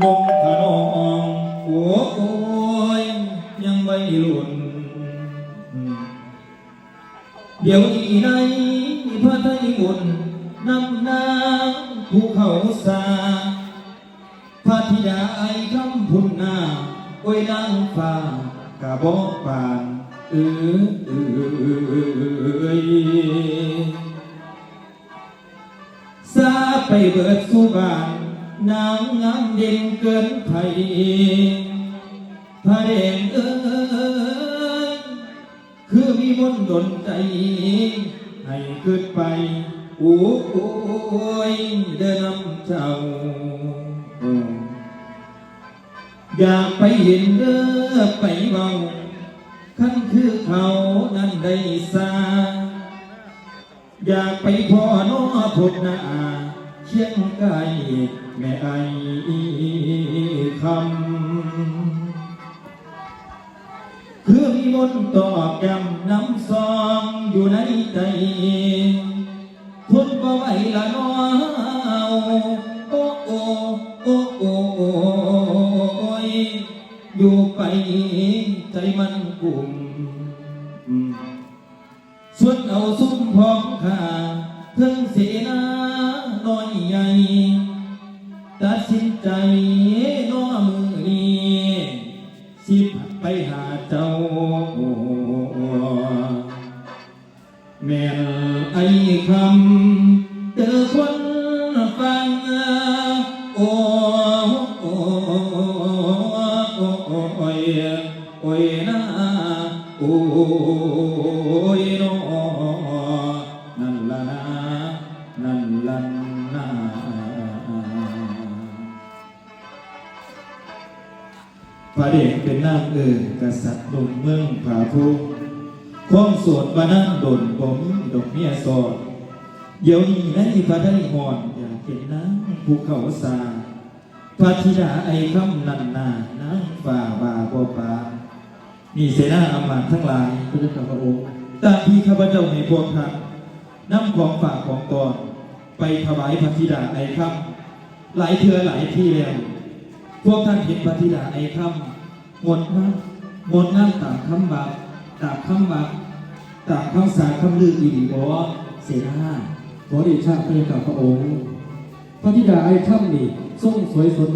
นงขนองโอ้โอยยังไม่หลุนเดี๋ยวนี้ในพระไทยมุนนำนางภูเขาสาพระธิดาไอคำพุ่นนาโอ้ยนางฟ้ากะบอกปานเออเอยซาไปเบิดสู่บ้าน นางงามเด่นเกินไผพระเด่นเอ้ยคือมีมนต์ดนใจ ให้เกิดไปโอ้ยเดินนำเจ้าอยากไปเห็นเด้อไปเมาขั้นคือเขานั้นได้สาอยากไปพ่อน้อพบหน้า เชียงไก่แม่ไอคำ คือมีมนต์ตอกย้ำน้ำซองอยู่ในใจทนบ่ไหวละน้อโอ้โอ้โอ้โอ้โอ้ยอยู่ไปใจมันกุมส่วนเอาซุ้มพ้อมข้าเพิ่งเสนาน้อยใหญ่ ตัดสินใจน้อมือนี้สิไปหาเจ้า แม่นไอ้คำเจอคนฟังโอ้โอ้โอ้โอ้ยโอ้ยนะโอ้ยน้อ พระเดชเป็นนามเอ่ยกษัตริย์ดงเมืองผาภูความโสดบานั่งดนผมดอกเมียโสดเดี๋ยวนี้ในพระได้หอนอยากเห็นนางภูเขาสาพระธิดาไอคำนันนานางฝ่าบาบปานี่เสนาอำมาตย์ทั้งหลายพระเจ้าข้าพระองค์ตามที่ข้าพเจ้าในพวกท่านนำของฝากของตอนไปถวายพระธิดาไอคำหลายเทือหลายที่แล้ว พวกท่านเห็นพระธิดาไอ้คำหมดนะหมดงามตามคำบาปตามคำบาปตามคำสาคำลืออีดีบอเสนาขอเดชะพระยากับพระองค์ พระธิดาไอ้คำนี่ทรงสวยสด